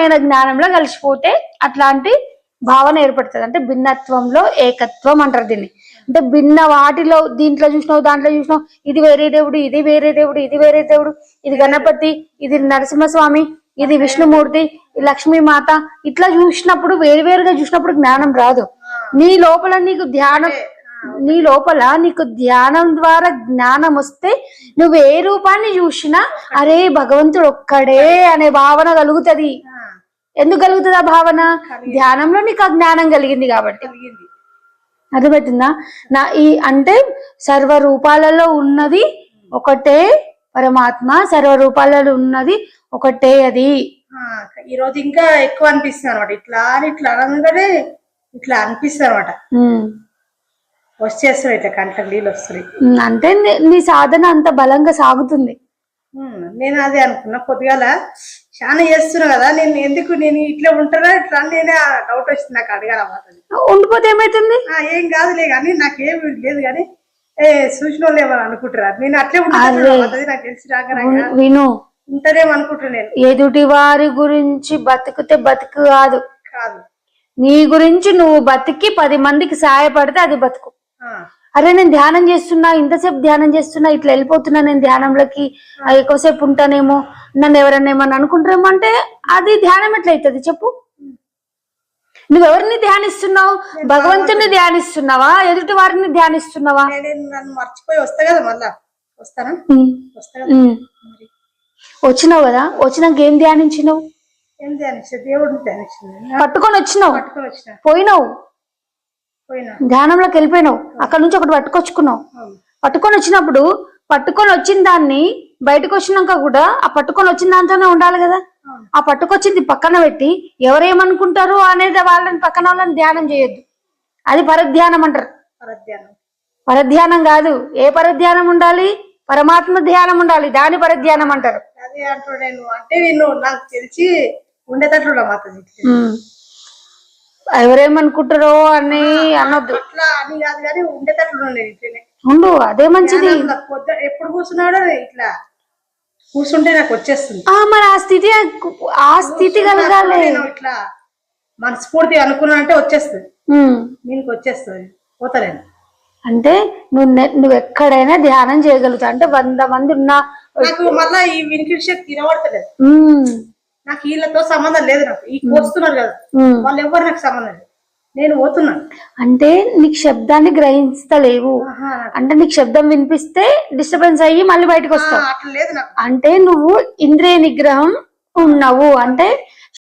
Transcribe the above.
భిన్నమైన జ్ఞానంలో కలిసిపోతే అట్లాంటి భావన ఏర్పడుతుంది. అంటే భిన్నత్వంలో ఏకత్వం అంటారు దీన్ని. అంటే భిన్న వాటిలో దీంట్లో చూసినావు దాంట్లో చూసినావు ఇది వేరే దేవుడు ఇది వేరే దేవుడు ఇది వేరే దేవుడు ఇది గణపతి ఇది నరసింహస్వామి ఇది విష్ణుమూర్తి లక్ష్మీమాత ఇట్లా చూసినప్పుడు వేరు వేరుగా చూసినప్పుడు జ్ఞానం రాదు. నీ లోపల నీకు ధ్యానం నీ లోపల నీకు ధ్యానం ద్వారా జ్ఞానం వస్తే నువ్వు ఏ రూపాన్ని చూసినా అరే భగవంతుడు ఒక్కడే అనే భావన కలుగుతుంది. ఎందుకు కలుగుతుంది ఆ భావన? ధ్యానంలో నీకు ఆ జ్ఞానం కలిగింది కాబట్టి. అర్థమవుతుందా నా ఈ అంటే సర్వ రూపాలలో ఉన్నది ఒకటే పరమాత్మ సర్వ రూపాలలో ఉన్నది ఒకటే అది. ఈ రోజు ఇంకా ఎక్కువ అనిపిస్తుంది అనమాట ఇట్లా అని ఇట్లా అనగానే ఇట్లా అనిపిస్తుంది అనమాట ఉమ్. వచ్చేస్తున్నాయి ఇట్లా కంట్ల నీళ్ళు వస్తున్నాయి. అంటే నీ- సాధన అంత బలంగా సాగుతుంది. నేను అదే అనుకున్నా. పొద్దుగాల చాలా చేస్తున్నా కదా నేను ఎందుకు నేను ఇట్లా ఉంటానా ఇట్లా అని నేనే డౌట్ వచ్చింది నాకు అడగాల ఉండిపోతే ఏమైతుంది? ఏం కాదులే కానీ నాకేం లేదు కానీ ఏ చూసిన వాళ్ళు ఏమని అనుకుంటారా? నేను అట్లే ఉంటాను నాకు తెలిసి రాక విను ఉంటానేమో అనుకుంటున్నా నేను. ఎదుటి వారి గురించి బతికితే బతుకు కాదు. కాదు. నీ గురించి నువ్వు బతికి పది మందికి సహాయపడితే అది బతుకు. ఆ, అరే నేను ధ్యానం చేస్తున్నా ఇంతసేపు ధ్యానం చేస్తున్నా ఇట్లా వెళ్ళిపోతున్నా నేను ధ్యానంలోకి ఎక్కువసేపు ఉంటానేమో నన్ను ఎవరన్నా ఏమన్నా అనుకుంటారేమో అంటే అది ధ్యానం ఎట్లయితుంది చెప్పు. నువ్వెవరిని ధ్యానిస్తున్నావు? భగవంతుని ధ్యానిస్తున్నావా? ఎదుటి వారిని ధ్యానిస్తున్నావా? మర్చిపోయి వస్తా కదా మళ్ళా. వస్తానా? వచ్చినావు కదా? వచ్చినాక ఏం ధ్యానించినావు? ఏం ధ్యానించా దేవుడిని ధ్యానించింది పట్టుకొని వచ్చినావు? పోయినావు? పోయినా ధ్యానంలోకి వెళ్ళిపోయినావు. అక్కడ నుంచి ఒకటి పట్టుకొచ్చుకున్నావు. పట్టుకొని వచ్చినప్పుడు పట్టుకొని వచ్చిన దాన్ని బయటకు వచ్చినాక కూడా ఆ పట్టుకొని వచ్చిన దాంతోనే ఉండాలి కదా. ఆ పట్టుకొచ్చింది పక్కన పెట్టి ఎవరేమనుకుంటారు అనేది వాళ్ళని పక్కన వాళ్ళని ధ్యానం చేయొద్దు. అది పరధ్యానం అంటారు. పరధ్యానం. పరధ్యానం కాదు. ఏ పరధ్యానం ఉండాలి? పరమాత్మ ధ్యానం ఉండాలి. దాని పరధ్యానం అంటారు. అదే అంటే నాకు తెలిసి ఉండేటట్లు. ఎవరేమనుకుంటారో అని అనొద్దు. అట్లా అని కాదు కానీ ఉండేటట్లు నేను ఇట్లనే. ఉండు అదే మంచిది. పొద్దు ఎప్పుడు కూర్చున్నాడో ఇట్లా. కూర్చుంటే నాకు వచ్చేస్తుంది. ఆ మరి ఆ స్థితి ఆ స్థితి కలగాలి. నేను ఇట్లా మనస్ఫూర్తి అనుకున్నా అంటే వచ్చేస్తుంది. ఉమ్. దీనికి వచ్చేస్తుంది. పోతా నేను అంటే నువ్వు నె- నువ్వు ఎక్కడైనా ధ్యానం చేయగలుగుతావు. అంటే వంద మంది ఉన్నా నాకు మళ్ళా ఈ వినికిడి శక్తి వినబడతలేదు. ఉమ్, నాకు వీళ్ళతో సంబంధం లేదు నాకు. ఈ వస్తున్నారు కదా. వాళ్ళు ఎవరు నాకు సంబంధం లేదు. నేను పోతున్నాను అంటే నీకు శబ్దాన్ని నాకు- అంటే నీకు శబ్దం వినిపిస్తే డిస్టర్బెన్స్ అయ్యి మళ్ళీ బయటకు వస్తావు. అట్లా లేదు నాకు. అంటే నువ్వు ఇంద్రియ నిగ్రహం ఉన్నావు. అంటే